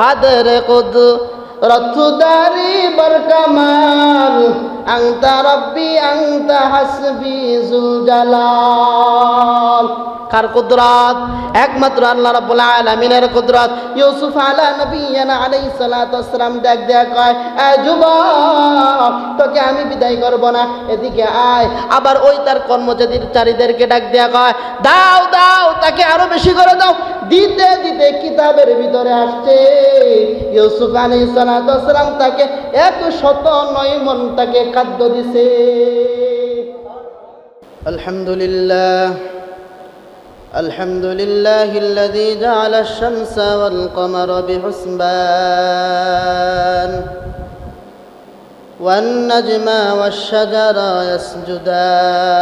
হাদের কুদ। রথুদারি বরকামাল। আংতা রব্বি, আংতা হাসবি জুল জালাল কার কুদরত? একমাত্র আল্লাহ রাব্বুল আলামিনের কুদরত। ইউসুফ আলা নবিয়ানা আলাইহিস সালাতু ওয়াসসালাম দেখ দেখ কয়, এ যুবক, তোকে আমি বিদায় করব না। এদিকে আয়। আবার ওই তার কর্মচারীদেরকে ডাক দেয়া কয়, দাও দাও, তাকে আরও বেশি করে দাও। দিতে দিতে কিতাবের ভিতরে আসছে ইউসুফ আলাইহিস সালাতু ওয়াসসালাম তাকে এক শত নয় মন তাকে খাদ্য দিছে আলহামদুলিল্লাহ الحمد لله الذي جعل الشمس والقمر بحسبان والنجم والشجر يسجدان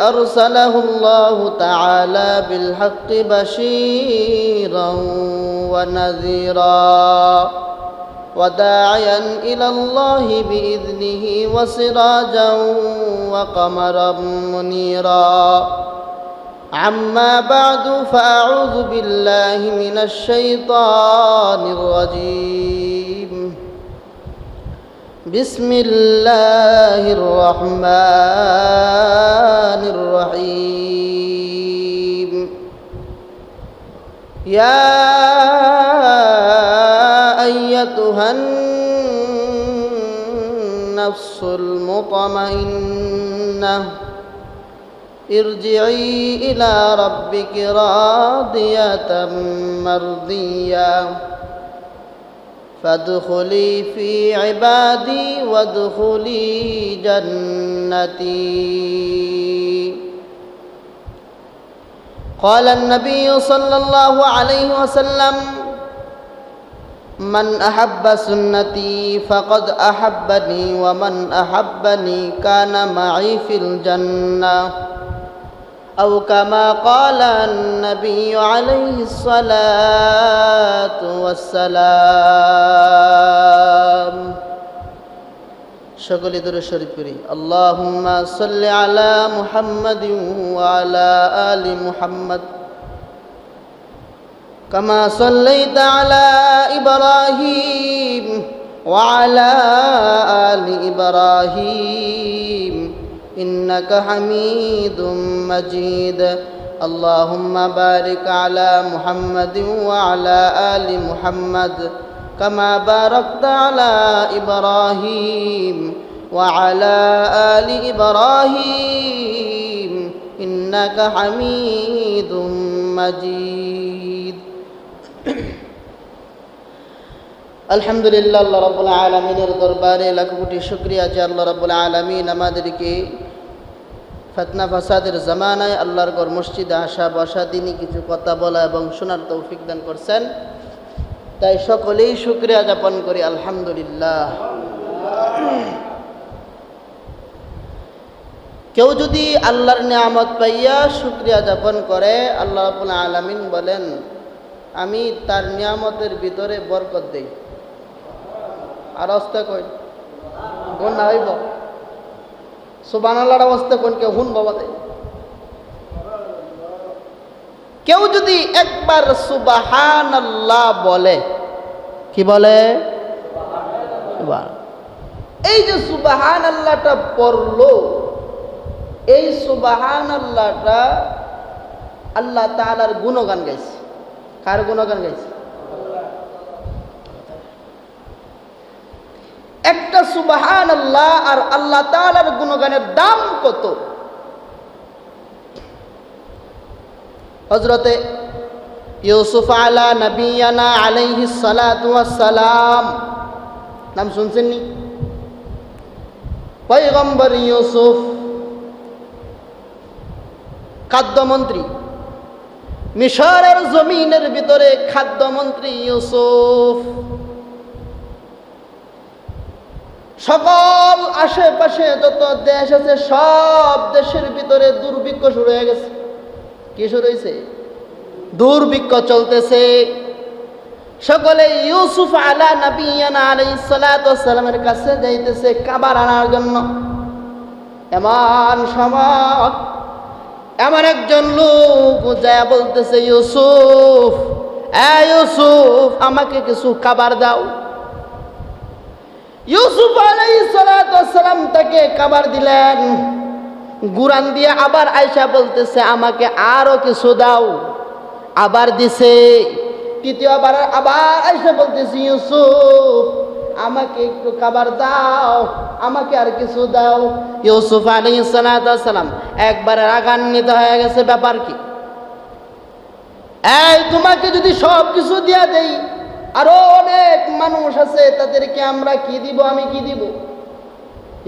أرسله الله تعالى بالحق بشيرا ونذيرا وداعيا إلى الله بإذنه وسراجا وقمرا منيرا. عما بعد فأعوذ بالله من الشيطان الرجيم. بسم الله الرحمن الرحيم. يا أيتها النفس المطمئنة ارجعي إلى ربك راضية مرضية. فادخلي في عبادي وادخلي جنتي. قال النبي صلى الله عليه وسلم من أحب سنتي فقد أحبني ومن أحبني كان معي في الجنة. أو كما قال النبي عليه الصلاة والسلام সকলে দূরে শরীফ করি আল্লাহুম্মা সাল্লি আলা মুহাম্মাদিন ওয়া আলা আলি মুহাম্মাদ كما صليت على إبراهيم وعلى آل إبراهيم إنك حميد مجيد اللهم بارك على محمد وعلى آل محمد كما باركت على إبراهيم وعلى آل إبراهيم إنك حميد مجيد আলহামদুলিল্লাহ আল্লাহ রব্বুল আলমিনের দরবারে লাখ কোটি শুক্রিয়া যে আল্লাহ রব্বুল আলমিন আমাদেরকে ফতনা ফাসাদের জামানায় আল্লাহর গড় মসজিদে আসা বসা তিনি কিছু কথা বলা এবং শোনার তৌফিক দান করছেন। তাই সকলেই শুক্রিয়া যাপন করি, আলহামদুলিল্লাহ। কেউ যদি আল্লাহর নিয়ামত পাইয়া শুক্রিয়া যাপন করে, আল্লাহ আলমিন বলেন, আমি তার নিয়ামতের ভিতরে বরকত দেই। আর অস্তে কই? না হইব। সুবান অবস্থা কোন কেউ হুন বাবা দেয়। কেউ যদি একবার সুবাহান বলে, কি বলে। এই যে সুবাহান আল্লাহটা পড়ল, এই সুবাহান আল্লাহটা আল্লাহ তালার গুণগান গাইছে। কার গুণগান গাইছে একটা সুবাহান আল্লাহ আর আল্লাহ তাআলার গুণগানের দাম কত? হজরতে ইউসুফ আলা নবিয়ানা আলাইহি সালাম নাম পয়গম্বর ইউসুফ, খাদ্যমন্ত্রী, মিশরের জমিনের ভিতরে খাদ্যমন্ত্রী ইউসুফ। সকল আশেপাশে যত দেশ আছে, সব দেশের ভিতরে দুর্ভিক্ষ শুরু হয়ে গেছে। কি শুরু হয়েছে? দুর্ভিক্ষ চলতেছে। সকলে ইউসুফ আলা নবিয়ানা আলাইহিস সালাতু সালামের কাছে যাইতেছে কাবার আনার জন্য। এমন সময় এমন একজন লোক যায় বলতেছে, ইউসুফ, এ ইউসুফ, আমাকে কিছু খাবার দাও। ইউসুফ আলাইসালাম তাকে খাবার দিলেন। গুরান দিয়ে আবার আয়সা বলতেছে, আমাকে আরও কিছু দাও। আবার দিছে। তৃতীয়বার আবার আয়সা বলতেছে, ইউসুফ, আমাকে একটু খাবার দাও, আমাকে আর কিছু দাও। ইউসুফ আলী সালাম একবারে রাগান্বিত হয়ে গেছে, ব্যাপার কি? এই, তোমাকে যদি সব কিছু দিয়া দেই আরও অনেক মানুষ আছে, তাদেরকে আমরা কি দিব, আমি কি দিব?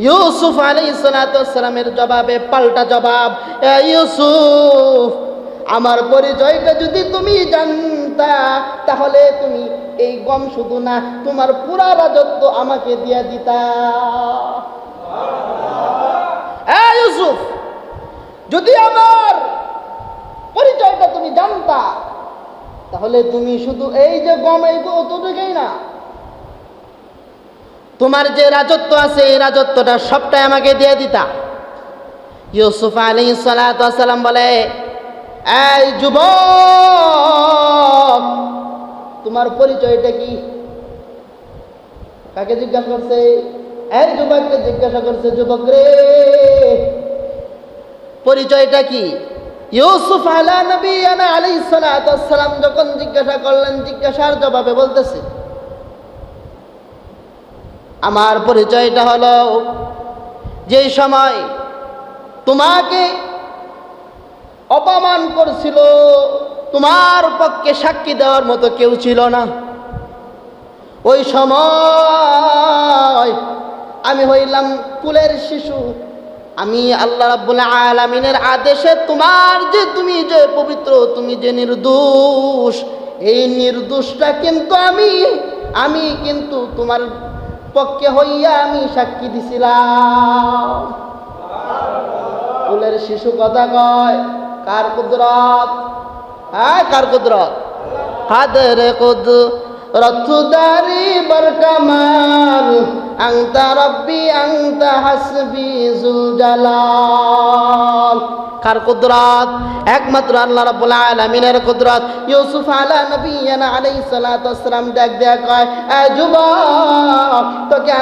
ইউসুফ আলী সালামের জবাবে পাল্টা জবাব ইউসুফ, আমার পরিচয়টা যদি তুমি জানতা, তাহলে তুমি এই গম শুধু না তোমার পুরা রাজত্ব আমাকে দিয়া দিতা। ইউসুফ, যদি আমার পরিচয়টা তুমি জানতা তাহলে তুমি শুধু এই যে গম এই অতটুকুই না। তোমার যে রাজত্ব আছে, এই রাজত্বটা সবটাই আমাকে দিয়ে দিতা। ইউসুফ আলী সালাম বলে, এই যুবক, তোমার পরিচয়টা কি? কাকে জিজ্ঞাসা করছে? এই যুবককে জিজ্ঞাসা করছে, যুবক রে, পরিচয়টা কি? ইউসুফ আলা নবী আলী সালাম যখন জিজ্ঞাসা করলেন, জিজ্ঞাসার জবাবে বলতেছে, আমার পরিচয়টা হলো যেই সময় তোমাকে অপমান করছিল, তোমার পক্ষে সাক্ষী দেওয়ার মতো কেউ ছিল না। ওই সময় আমি হইলাম কুলের শিশু। আমি আল্লাহ রাব্বুল আলামিনের আদেশে তোমার যে তুমি যে পবিত্র, তুমি যে নির্দোষ, এই নির্দোষটা কিন্তু আমি আমি কিন্তু তোমার পক্ষে হইয়া আমি সাক্ষী দিছিলাম। কুলের শিশু কথা কয়, কার কুদরত? হ্যাঁ কার কুদরত? কাদের কুদ রথুদারি বরকমাল। আংতা রব্বি, আংতা হাসবি জুলজালাল। কার কুদরত? একমাত্র আল্লাহ রাব্বুল আলামিনের কুদরত। ইউসুফ আলা নবিয়ানা আলাইহিস সালাতু ওয়াসসালাম দেখ দেখ কয়, এ যুবক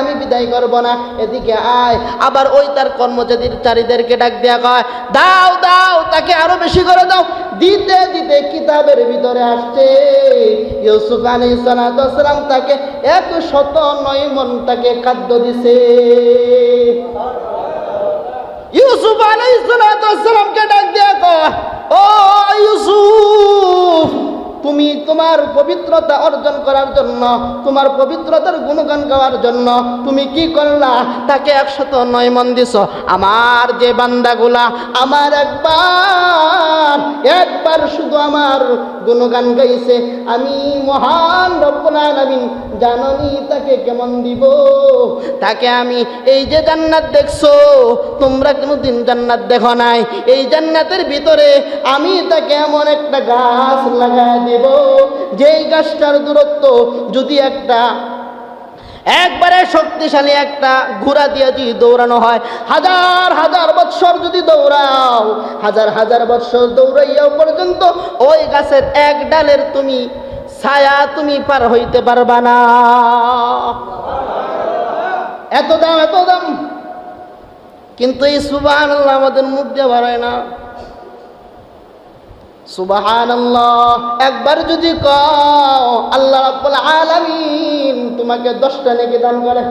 আমি বিদায় করব না। এদিকে আয়। আবার ওই তার কর্মচারীদেরকে ডাক দেয়া কয়, দাও দাও, তাকে আরও বেশি করে দাও। দিতে দিতে কিতাবের ভিতরে আসছে। ইউসুফ সালাতু ওয়াসসালাম তাকে এক শত নয় মন তাকে খাদ্য দিছে। ইউসুফ আলী আলাইসালামকে ডাক দিয়া কয়, ও ইউসুফ তুমি তোমার পবিত্রতা অর্জন করার জন্য, তোমার পবিত্রতার গুণগান গাওয়ার জন্য, তুমি কি করলা? তাকে একশত নয় মন দিছ। আমার যে বান্দাগুলা, আমার একবার একবার শুধু আমার গুণগান গাইছে। আমি মহান রব্বুল আলামিন, জাননি তাকে কেমন দিব? তাকে আমি এই যে জান্নাত দেখছ, তোমরা কোনোদিন জান্নাত দেখো নাই। এই জান্নাতের ভিতরে আমি তাকে এমন একটা গাছ লাগাই দেব যেই গাছটার দূরত্ব যদি একটা, একবারে শক্তিশালী একটা ঘোড়া দিয়ে যদি দৌড়ানো হয়, হাজার হাজার বৎসর যদি দৌড়াও, হাজার হাজার বৎসর দৌড়াইয়াও পর্যন্ত ওই গাছের এক ডালের তুমি ছায়া তুমি পার হইতে পারবা না। এত দাম এত দাম। কিন্তু এই সুবাহ আমাদের মুখ দিয়ে বাড়ায় না। সুবাহান একবার যদি কও, আল্লাহ রাব্বুল আলামিন তোমাকে দশটা নেকি দান করে।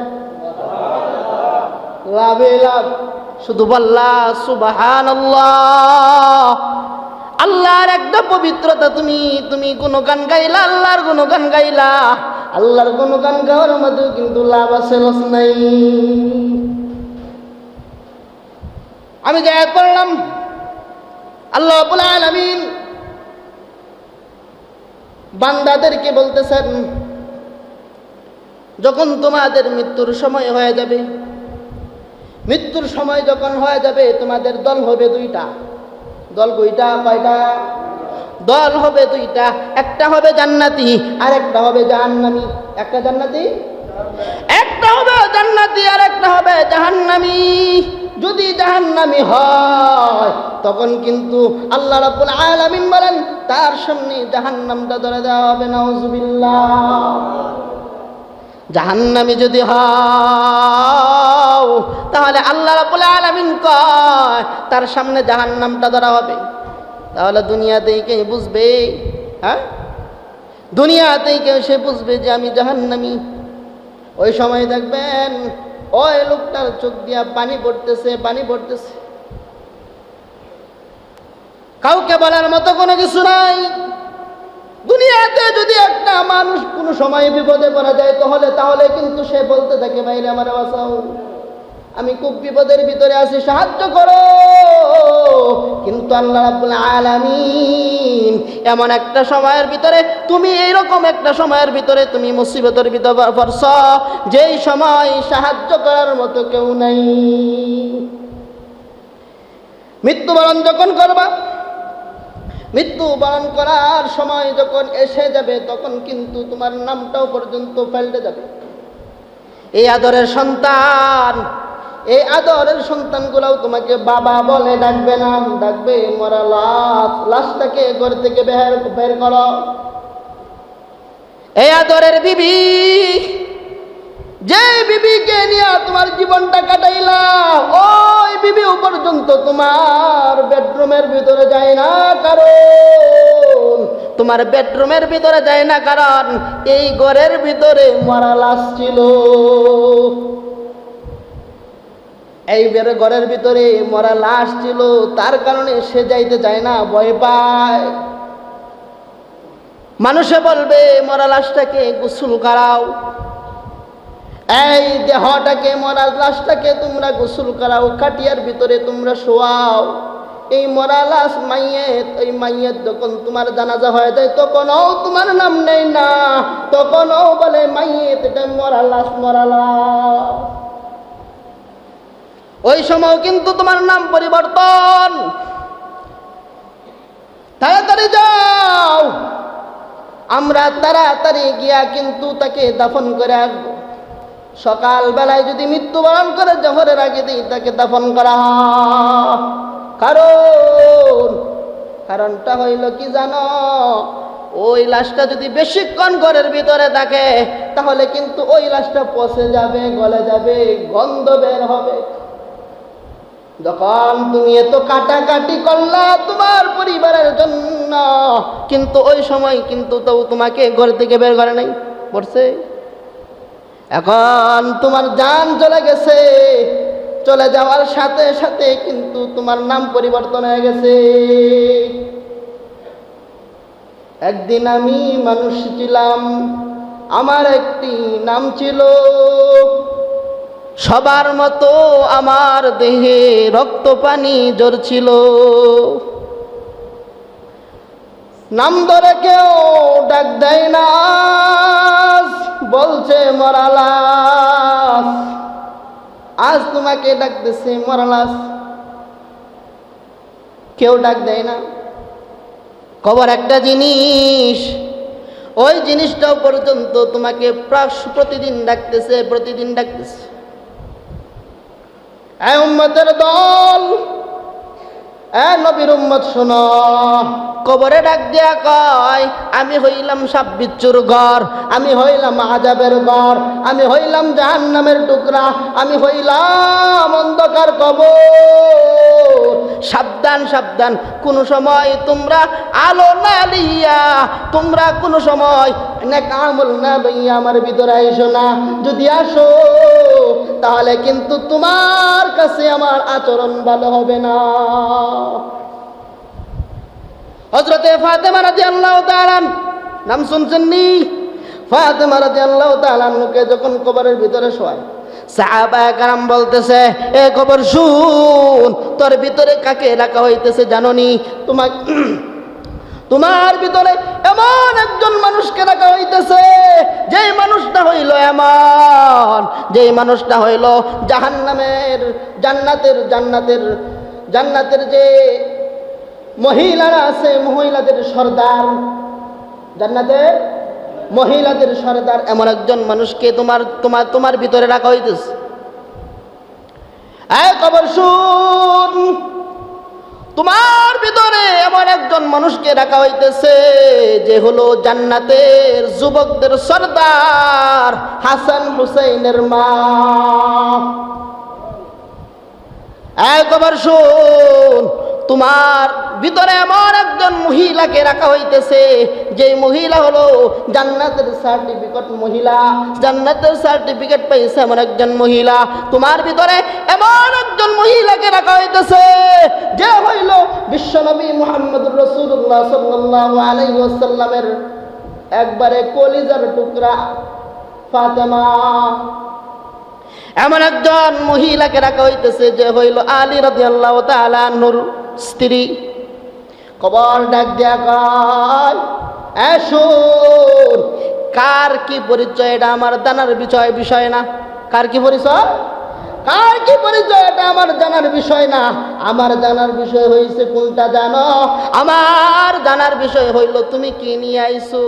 লাভে লাভ। শুধু বললা সুবাহান আল্লাহর একটা পবিত্রতা তুমি তুমি কোনো গান গাইলা, আল্লাহর কোনো গান গাইলা। আল্লাহর কোনো গান গাওয়ার মধ্যে কিন্তু লাভ আছে, লস নাই। আমি যাই পড়লাম আল্লাহ আলামিন বান্দাদেরকে বলতেছেন, যখন তোমাদের মৃত্যুর সময় হয়ে যাবে, মৃত্যুর সময় যখন হয়ে যাবে, তোমাদের দল হবে দুইটা। দল কইটা কয়টা? দল হবে দুইটা। একটা হবে জান্নাতি আর একটা হবে জাহান্নামি। একটা জান্নাতি? একটা হবে জান্নাতি আর একটা হবে জাহান্নামি। যদি জাহান্নামি হয়, তখন কিন্তু আল্লাহ রাব্বুল আলামিন বলেন, তার সামনে জাহান্নামটা ধরে দেওয়া হবে, নাউজুবিল্লাহ। জাহান্নামি যদি হও তাহলে আল্লাহ রাব্বুল আলামিন কয়, তার সামনে জাহান্নামটা ধরা হবে। তাহলে দুনিয়াতেই কে বুঝবে হ্যাঁ? দুনিয়াতেই কেউ সে বুঝবে যে আমি জাহান্নামি। ওই সময় দেখবেন ওই লোকটার চোখ দিয়া পানি পড়তেছে পানি পড়তেছে। কাউকে বলার মতো কোনো কিছু নাই। দুনিয়াতে যদি একটা মানুষ কোনো সময় বিপদে পড়া যায়, তাহলে তাহলে কিন্তু সে বলতে থাকে বাইরে আমার বাঁচাও। আমি খুব বিপদের ভিতরে আছি, সাহায্য করো। কিন্তু আল্লাহ রাব্বুল আলামিন এমন একটা সময়ের ভিতরে, তুমি এইরকম একটা সময়ের ভিতরে তুমি মুসিবতের ভিতরে পড়ছ, যেই সময় সাহায্য করার মতো কেউ নাই। মৃত্যুবরণ যখন করবা মৃত্যু বরণ করার সময় যখন এসে যাবে, তখন কিন্তু তোমার নামটাও পর্যন্ত পাল্টে যাবে। এই আদরের সন্তান এই আদরের সন্তানগুলোও তোমাকে বাবা বলে ডাকবে না, ডাকবে মরা লাশ, লাশটাকে ঘর থেকে বের বের করো। এই আদরের বিবি যে বিবিকে নিয়ে তোমার জীবনটা কাটাইলা, ওই বিবি পর্যন্ত তোমার বেডরুমের ভিতরে যায় না কারণ, তোমার বেডরুমের ভিতরে যায় না কারণ, এই ঘরের ভিতরে মরা লাশ ছিল। এই বের ঘরের ভিতরে মরা লাশ ছিল, তার কারণে সে যাইতে চায় না, ভয় পায়। মানুষে বলবে, মরা লাশটাকে গোসল করাও। এই দেহটাকে, মরা লাশটাকে তোমরা গোসল করাও কাটিয়ার ভিতরে তোমরা শোয়াও। এই মরা লাশ মাইয়েত এই মাইয়েত যখন তোমার জানাজা হয়ে যায়, তখনও তোমার নাম নেই না, তখনও বলে মাইয়েত এটা মরা লাশ মরা লাশ। ওই সময় কিন্তু তোমার নাম পরিবর্তন। তাড়াতাড়ি যাও। আমরা তাড়াতাড়ি গিয়া কিন্তু তাকে দাফন করে আসব। সকালবেলায় যদি মৃত্যুবরণ করে জহরের আগে দিই, তাকে দাফন করা কারণ, কারণটা হইল কি জানো? ওই লাশটা যদি বেশিক্ষণ ঘরের ভিতরে থাকে, তাহলে কিন্তু ওই লাশটা পচে যাবে, গলে যাবে, গন্ধ বের হবে। যখন তুমি এত কাটাকাটি করলা তোমার পরিবারের জন্য, কিন্তু ওই সময় কিন্তু তো তোমাকে ঘর থেকে বের করে নাই, পড়ছে। এখন তোমার জান চলে গেছে, চলে যাওয়ার সাথে সাথে কিন্তু তোমার নাম পরিবর্তন হয়ে গেছে। একদিন আমি মানুষ ছিলাম, আমার একটি নাম ছিল সবার মতো আমার দেহে রক্ত পানি ছিল নাম ধরে কেউ ডাক দেয় না, বলছে, মরালাস, আজ তোমাকে ডাকতেছে, মরালাস। কেউ ডাক দেয় না। খবর একটা জিনিস, ওই জিনিসটাও পর্যন্ত তোমাকে প্রতিদিন ডাকতেছে প্রতিদিন ডাকতেছে। উম্মতের দল নবীর উম্মত শোনো। কবরে ডাক দিয়া কয়, আমি হইলাম সাপ বিচ্ছুর ঘর, আমি হইলাম আজাবের ঘর, আমি হইলাম জাহান্নামের টুকরা, আমি হইলাম অন্ধকার কবর। সাবধান সাবধান, কোন সময় তোমরা আলো না লইয়া তোমরা কোন সময় নেক আমল না আমার ভিতরে আইসো না। যদি আসো, তাহলে কিন্তু তোমার কাছে আমার আচরণ ভালো হবে না। হজরতে ফাতেমা রাজি আল্লাহ নাম শুনছেন নি? ফাতেমা রাজি আল্লাহ যখন কবরের ভিতরে শোয়ায়, সাহাবা কারাম বলতেছে, এ খবর শুন, তোর ভিতরে কাকে রাখা হইতেছে জাননি তোমার তোমার ভিতরে এমন একজন যেই মানুষটা হইল এমন, যেই মানুষটা হইল জাহান্নামের, জান্নাতের জান্নাতের জান্নাতের যে মহিলারা আছে, মহিলাদের সর্দার। জান্নাতের মহিলাদের সর্দার, এমন একজন মানুষকে তোমার তোমার তোমার ভিতরে রাখা হইতেছে। খবর শুন! তোমার ভিতরে এমন একজন মানুষকে রাখা হইতেছে, যে হলো জান্নাতের যুবকদের সর্দার হাসান হুসাইনের মা। একবার শুন তোমার ভিতরে এমন একজন মহিলাকে রাখা হইতেছে যে মহিলা হলো জান্নাতের সার্টিফিকেট মহিলা। জান্নাতের সার্টিফিকেট পাইছে এমন একজন মহিলা। তোমার ভিতরে এমন একজন মহিলাকে রাখা হইতেছে, যে হইল বিশ্বনবী মুহাম্মদ রসুল্লাহ সাল্লাহ আলাইসাল্লামের একবারে কলিজার টুকরা ফাতেমা। এমন একজন মহিলাকে রাখা হইতেছে, যে হইল আলী রাজি আল্লাহ তালানুর স্ত্রী। কবর ডাক দিয়া কার কি পরিচয় এটা আমার জানার বিষয় বিষয় না? কার কি পরিচয়? কার কি পরিচয় এটা আমার জানার বিষয় না? আমার জানার বিষয় হইছে কোনটা জানো? আমার জানার বিষয় হইল তুমি কি নিয়ে আইছো?